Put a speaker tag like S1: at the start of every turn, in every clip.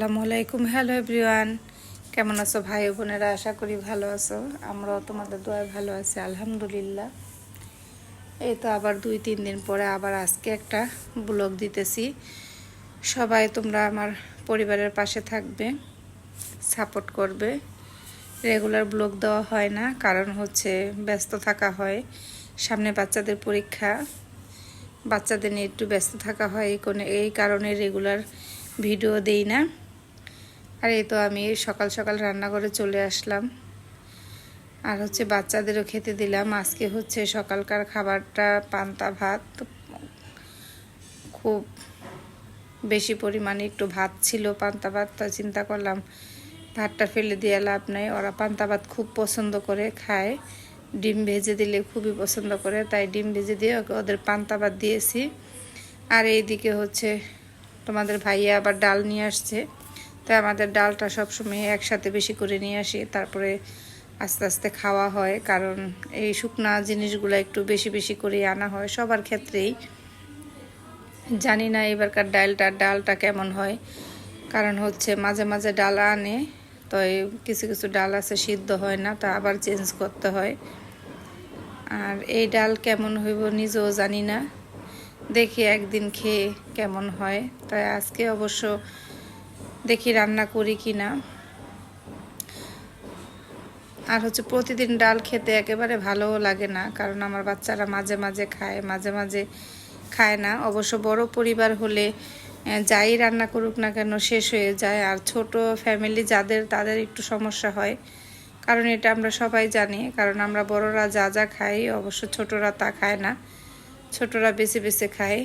S1: আসসালামু আলাইকুম, hello everyone. কেমন আছো ভাই বোনেরা? আশা করি ভালো আছো। আমরাও তোমাদের দোয়ায় ভালো আছি, আলহামদুলিল্লাহ। এই তো আবার দুই, তিন দিন পরে আবার আজকে একটা ব্লগ দিতেছি। সবাই তোমরা আমার পরিবারের পাশে থাকবে, সাপোর্ট করবে। রেগুলার ব্লগ দেওয়া হয় না, কারণ হচ্ছে ব্যস্ত থাকা হয়। সামনে বাচ্চাদের পরীক্ষা, বাচ্চাদের নিয়ে একটু ব্যস্ত থাকা হয় এই কারণে রেগুলার ভিডিও দেই না। আর এই তো আমি সকাল সকাল রান্না করে চলে আসলাম। আর হচ্ছে বাচ্চাদেরও খেতে দিলাম। আজকে হচ্ছে সকালকার খাবারটা পান্তা ভাত। খুব বেশি পরিমাণে একটু ভাত ছিল পান্তা ভাতটা চিন্তা করলাম ভাতটা ফেলে দিয়ে লাভ নাই। ওরা পান্তা ভাত খুব পছন্দ করে, খায়। ডিম ভেজে দিলে খুবই পছন্দ করে, তাই ডিম ভেজে দিয়ে ওদের পান্তা ভাত দিয়েছি। আর এইদিকে হচ্ছে তোমাদের ভাইয়া আবার ডাল নিয়ে আসছে। তাই আমাদের ডালটা সবসময় একসাথে বেশি করে নিয়ে আসি। তারপরে আস্তে আস্তে খাওয়া হয়, কারণ এই শুকনা জিনিসগুলো একটু বেশি বেশি করে আনা হয় সবার ক্ষেত্রেই। জানি না এবারকার ডালটা ডালটা কেমন হয়। কারণ হচ্ছে মাঝে মাঝে ডাল আনে, তো কিছু কিছু ডাল আছে সিদ্ধ হয় না, তা আবার চেঞ্জ করতে হয়। আর এই ডাল কেমন হইব নিজেও জানি না। দেখি একদিন খেয়ে কেমন হয়। তাই আজকে অবশ্য দেখি রান্না করি কি না আর হচ্ছে প্রতিদিন ডাল খেতে একেবারে ভালোও লাগে না, কারণ আমার বাচ্চারা মাঝে মাঝে খায়, মাঝে মাঝে খায় না। অবশ্য বড় পরিবার হলে যাই রান্না করুক না কেন শেষ হয়ে যায়। আর ছোট ফ্যামিলি যাদের, তাদের একটু সমস্যা হয়, কারণ এটা আমরা সবাই জানি, কারণ আমরা বড়রা যা যা খাই, অবশ্য ছোটরা তা খায় না। ছোটরা বেছে বেছে খায়।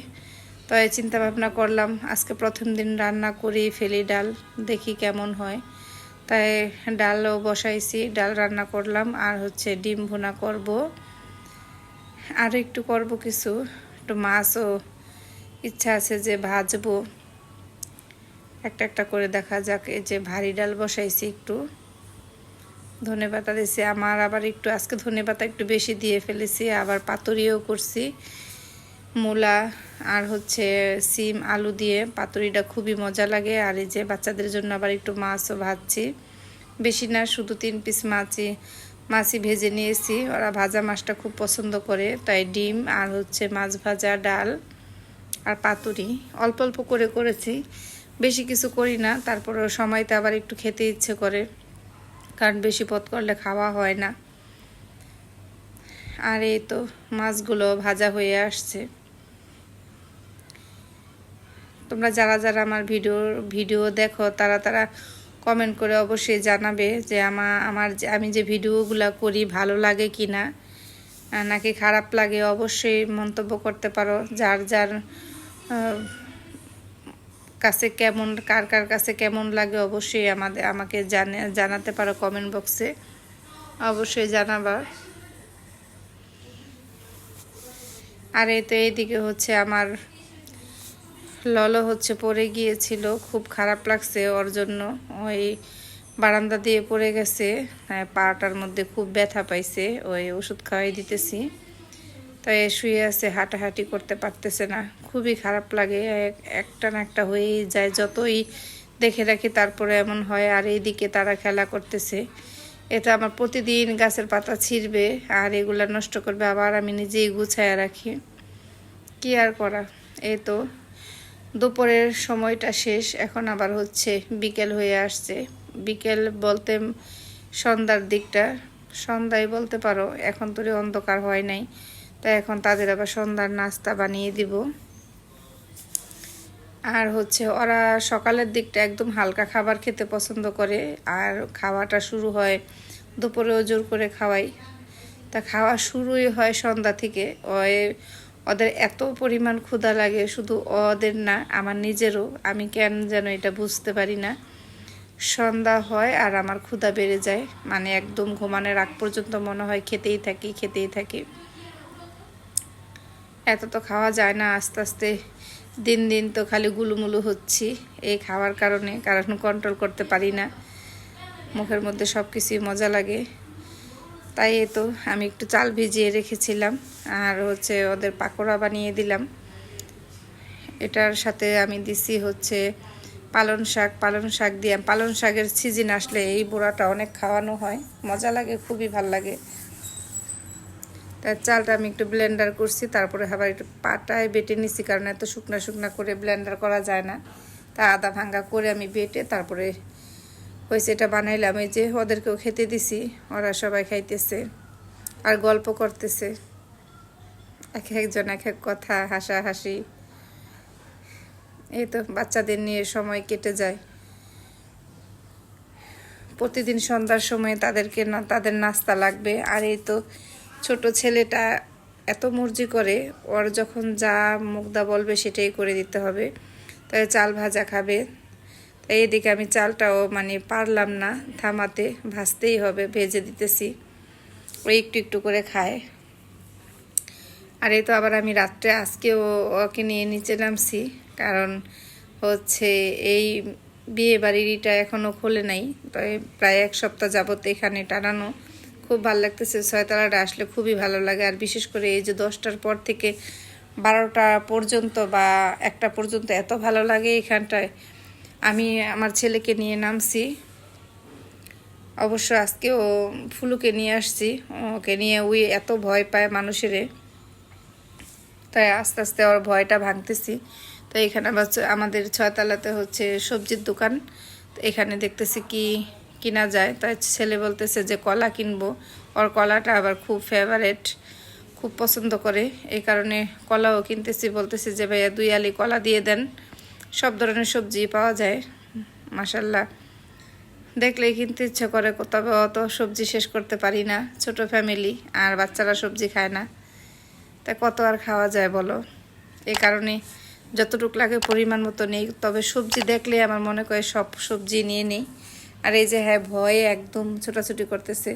S1: তো এই চিন্তা ভাবনা করলাম, আজকে প্রথম দিন রান্না করি, ফেলি ডাল, দেখি কেমন হয়। তাই ডালও বসাইছি, ডাল রান্না করলাম, আর হচ্ছে ডিম ভুনা করব। আর একটু করব কিছু, একটু মাছও ইচ্ছা আছে যে ভাজবো। একটা একটা করে দেখা যাক, এই যে ভারী ডাল বসাইছি একটু। ধনে পাতা দিয়েছি, আমার আবার একটু, আজকে ধনে পাতা একটু বেশি দিয়ে ফেলেছি, আবার পাতুরিও করছি। মূলা আর হচ্ছে সিম, আলু দিয়ে পাতুরিটা খুবই মজা লাগে। আর এই যে বাচ্চাদের জন্য আবার একটু মাছও ভাজছি। বেশি না, শুধু তিন পিস মাছই মাছই ভেজে নিয়েছি। ওরা ভাজা মাছটা খুব পছন্দ করে, তাই ডিম আর হচ্ছে মাছ ভাজা, ডাল আর পাতুরি অল্প অল্প করে করেছি। বেশি কিছু করি না তারপরে সময়তে আবার একটু খেতে ইচ্ছে করে, কারণ বেশি পথ করলে খাওয়া হয় না। আর এই তো মাছগুলো ভাজা হয়ে আসছে। তোমরা যারা যারা আমার ভিডিও ভিডিও দেখো, তারা তারা কমেন্ট করে অবশ্যই জানাবে যে আমার আমার আমি যে ভিডিওগুলো করি ভালো লাগে কি না নাকি খারাপ লাগে, অবশ্যই মন্তব্য করতে পারো। যার যার কাছে কেমন, কার কার কাছে কেমন লাগে অবশ্যই আমাদের আমাকে জানে, জানাতে পারো কমেন্ট বক্সে অবশ্যই জানাবা। আর এই তো এইদিকে হচ্ছে আমার ললো হচ্ছে পড়ে গিয়েছিল। খুব খারাপ লাগছে ওর জন্য। ওই বারান্দা দিয়ে পড়ে গেছে। পাটার মধ্যে খুব ব্যথা পাইছে। ওই ওষুধ খাওয়াই দিতেছি। তাই শুয়ে আছে, হাঁটাহাঁটি করতে পারতেছে না। খুবই খারাপ লাগে। একটা না একটা হয়েই যায়। যতই দেখে রাখি তারপরে এমন হয়। আর এইদিকে তারা খেলা করতেছে। এটা আমার প্রতিদিন গাছের পাতা ছিঁড়বে আর এগুলা নষ্ট করবে। আবার আমি নিজেই গুছায় রাখি। কি আর করা? এই তো। দুপুরের সময়টা শেষ, এখন আবার হচ্ছে বিকেল হয়ে আসছে। বিকেল বলতে সন্ধ্যার দিকটা। সন্ধ্যায় বলতে পারো, এখন তো অন্ধকার হয় নাই, তাই এখন তাদের আবার সন্ধ্যার নাস্তা বানিয়ে দিব। আর হচ্ছে ওরা সকালের দিকটা একদম হালকা খাবার খেতে পছন্দ করে, আর খাওয়াটা শুরু হয় দুপুরেও জোর করে খাওয়াই। তা খাওয়া শুরুই হয় সন্ধ্যা থেকে, ওই ওদের এত পরিমাণ ক্ষুধা লাগে, শুধু ওদের না, আমার নিজেরও। আমি কেন যেন এটা বুঝতে পারি না। সন্ধ্যা হয় আর আমার ক্ষুধা বেড়ে যায়। মানে একদম ঘুমানোর আগ পর্যন্ত মনে হয় খেতেই থাকি খেতেই থাকি। এত তো খাওয়া যায় না, আস্তে আস্তে দিন দিন তো খালি গুলুমুলু হচ্ছি এই খাওয়ার কারণে, কারণ কন্ট্রোল করতে পারি না। মুখের মধ্যে সব কিছুই মজা লাগে। তাই তো আমি একটু চাল ভিজিয়ে রেখেছিলাম আর হচ্ছে ওদের পাকোড়া বানিয়ে দিলাম। এটার সাথে আমি দিছি হচ্ছে পালন শাক। পালন শাক দিয়ে পালন শাকের সিজন আসলে এই বোড়াটা অনেক খাওয়ানো হয়। মজা লাগে, খুবই ভালো লাগে। তার চালটা আমি একটু ব্লেন্ডার করছি, তারপরে আবার একটু পাটায় বেটে নিছি, কারণ এত শুকনা শুকনা করে ব্লেন্ডার করা যায় না। তা আদা ভাঙ্গা করে আমি বেটে তারপরে হয়েছে, এটা বানাইলাম। এই যে ওদেরকেও খেতে দিছি, ওরা সবাই খাইতেছে আর গল্প করতেছে। এক একজন এক এক কথা, হাসাহাসি। এই তো বাচ্চাদের নিয়ে সময় কেটে যায়। প্রতিদিন সন্ধ্যার সময় তাদেরকে না, তাদের নাস্তা লাগবে। আর এই তো ছোট ছেলেটা এত মর্জি করে, ওর যখন যা মুগ্ধা বলবে সেটাই করে দিতে হবে। তাই চাল ভাজা খাবে। তাই এদিকে আমি চালটাও মানে পারলাম না, থামাতে, ভাজতেই হবে, ভেজে দিতেছি। ওই একটু একটু করে খায়। আর এই তো আবার আমি রাত্রে আজকেও ওকে নিয়ে নিচে নামছি, কারণ হচ্ছে এই বিয়ে বাড়িটা এখনও খোলে নাই। তাই প্রায় এক সপ্তাহ যাবত এখানে টানানো। খুব ভালো লাগতেছে, ছয়তলাটা আসলে খুবই ভালো লাগে। আর বিশেষ করে এই যে দশটার পর থেকে বারোটা পর্যন্ত বা একটা পর্যন্ত এত ভালো লাগে এখানটায়। আমি আমার ছেলেকে নিয়ে নামছি। অবশ্য আজকে ও ফুলুকে নিয়ে আসছি। ওকে নিয়ে উই এত ভয় পায় মানুষেরে। তাই আস্তে আস্তে ওর ভয়টা ভাঙতেছি। তো এখানে আবার আমাদের ছয়তলাতে হচ্ছে সবজির দোকান। তো এখানে দেখতেছি কি কিনা যায়। তাই ছেলে বলতেছে যে কলা কিনবো। ওর কলাটা আবার খুব ফেভারেট খুব পছন্দ করে। এই কারণে কলাও কিনতেছি। বলতেছি যে ভাইয়া দুই আলি কলা দিয়ে দেন। সব ধরনের সবজি পাওয়া যায়। মাসাল্লাহ দেখলেই কিনতে ইচ্ছে করে, তবে অত সবজি শেষ করতে পারি না, ছোট ফ্যামিলি, আর বাচ্চারা সবজি খায় না। তা কত আর খাওয়া যায় বলো? এই কারণে যতটুক লাগে পরিমাণ মতো নেই, তবে সবজি দেখলে আমার মনে করে সব সবজি নিয়ে নেই। আর এই যে হ্যাঁ ভয়ে একদম ছোটাছুটি করতেছে।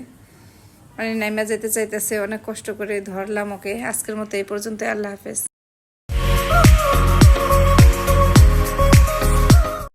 S1: মানে নাইমা যেতে চাইতেছে, অনেক কষ্ট করে ধরলাম ওকে। আজকের মতো এই পর্যন্ত আল্লাহ হাফেজ।